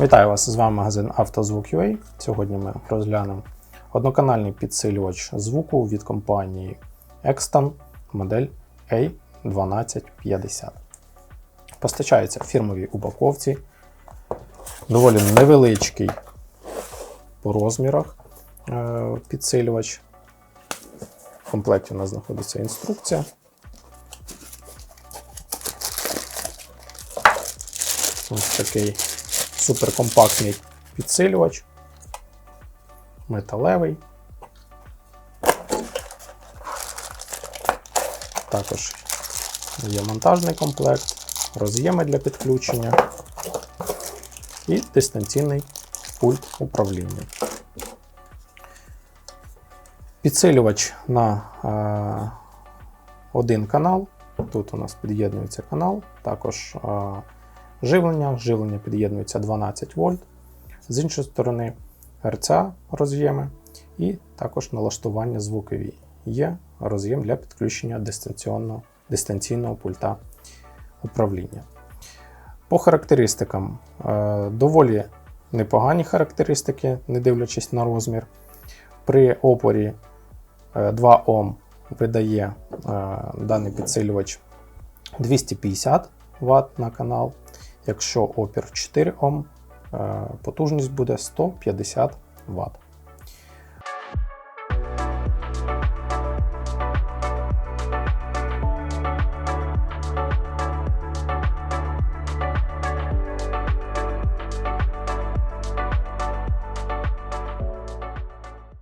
Вітаю вас! З вами магазин «Автозвук.UA». Сьогодні ми розглянемо одноканальний підсилювач звуку від компанії Exton модель A1250. Постачається в фірмовій упаковці, доволі невеличкий по розмірах е, підсилювач. В комплекті у нас знаходиться інструкція. Ось такий суперкомпактний підсилювач, металевий. Також є монтажний комплект, роз'єми для підключення і дистанційний пульт управління. Підсилювач на е, один канал. Тут у нас під'єднується канал, також е, живлення. Живлення під'єднується 12 вольт. З іншої сторони RCA роз'єми і також налаштування звукові. Є роз'єм для підключення дистанційного, дистанційного пульта управління. По характеристикам е, доволі непогані характеристики, не дивлячись на розмір. При опорі е, 2 Ом видає е, даний підсилювач 250 Вт на канал. Якщо опір 4 Ом, е, потужність буде 150 Вт.